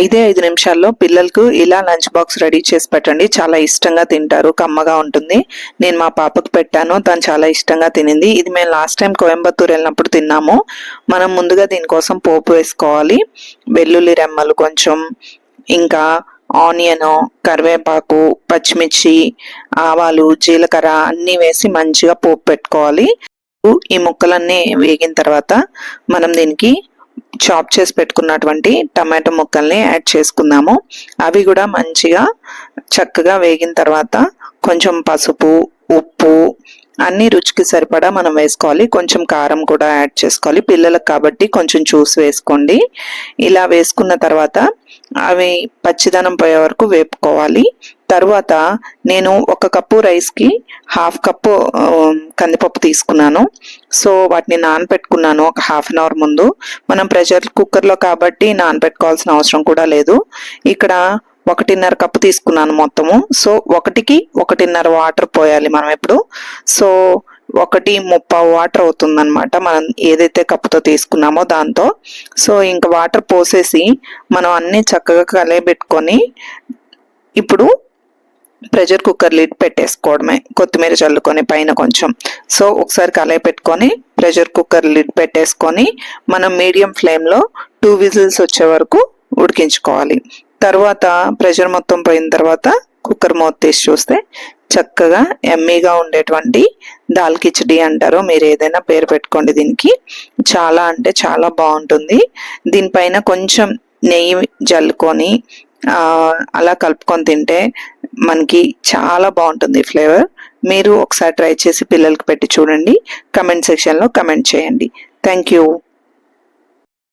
ఇదే ఐదు నిమిషాల్లో పిల్లలకు ఇలా లంచ్ బాక్స్ రెడీ చేసి పెట్టండి. చాలా ఇష్టంగా తింటారు. కమ్మగా ఉంటుంది. నేను మా పాపకు పెట్టాను. తను చాలా ఇష్టంగా తినింది. ఇది మేము లాస్ట్ టైం కోయంబత్తూర్ వెళ్ళినప్పుడు తిన్నాము. మనం ముందుగా దీనికోసం పోపు వేసుకోవాలి. వెల్లుల్లి రెమ్మలు కొంచెం ఇంకా ఆనియను కరివేపాకు పచ్చిమిర్చి ఆవాలు జీలకర్ర అన్నీ వేసి మంచిగా పోపు పెట్టుకోవాలి. ఈ ముక్కలన్నీ వేగిన తర్వాత మనం దీనికి చాప్ చేసి పెట్టుకున్నటువంటి టమాటో ముక్కల్ని యాడ్ చేసుకుందాము. అవి కూడా మంచిగా చక్కగా వేగిన తర్వాత కొంచెం పసుపు ఉప్పు అన్ని రుచికి సరిపడా మనం వేసుకోవాలి. కొంచెం కారం కూడా యాడ్ చేసుకోవాలి. పిల్లలకు కాబట్టి కొంచెం చూసి వేసుకోండి. ఇలా వేసుకున్న తర్వాత అవి పచ్చిదనం పోయే వరకు వేపుకోవాలి. తర్వాత నేను ఒక కప్పు రైస్కి హాఫ్ కప్పు కందిపప్పు తీసుకున్నాను. సో వాటిని నానబెట్టుకున్నాను ఒక హాఫ్ అన్ అవర్ ముందు. మనం ప్రెషర్ కుక్కర్లో కాబట్టి నానబెట్టుకోవాల్సిన అవసరం కూడా లేదు. ఇక్కడ ఒకటిన్నర కప్పు తీసుకున్నాను మొత్తము. సో ఒకటికి ఒకటిన్నర వాటర్ పోయాలి మనం ఇప్పుడు. సో ఒకటి ముప్పావు వాటర్ అవుతుందన్నమాట మనం ఏదైతే కప్పుతో తీసుకున్నామో దాంతో. సో ఇంకా వాటర్ పోసేసి మనం అన్ని చక్కగా కలయబెట్టుకొని ఇప్పుడు ప్రెషర్ కుక్కర్ లిడ్ పెట్టేసుకోవడమే. కొత్తిమీర చల్లుకొని పైన కొంచెం. సో ఒకసారి కలయి పెట్టుకొని ప్రెషర్ కుక్కర్ లిడ్ పెట్టేసుకొని మనం మీడియం ఫ్లేమ్లో టూ విజిల్స్ వచ్చే వరకు ఉడికించుకోవాలి. తర్వాత ప్రెషర్ మొత్తం పోయిన తర్వాత కుక్కర్ మూత తీసి చూస్తే చక్కగా ఎమ్మీగా ఉండేటువంటి దాల్ కిచడి అంటారు మీరు ఏదైనా పేరు పెట్టుకోండి దీనికి. చాలా అంటే చాలా బాగుంటుంది. దీనిపైన కొంచెం నెయ్యి జల్లుకొని అలా కలుపుకొని తింటే మనకి చాలా బాగుంటుంది ఫ్లేవర్. మీరు ఒకసారి ట్రై చేసి పిల్లలకి పెట్టి చూడండి. కమెంట్ సెక్షన్లో కమెంట్ చేయండి. Thank you.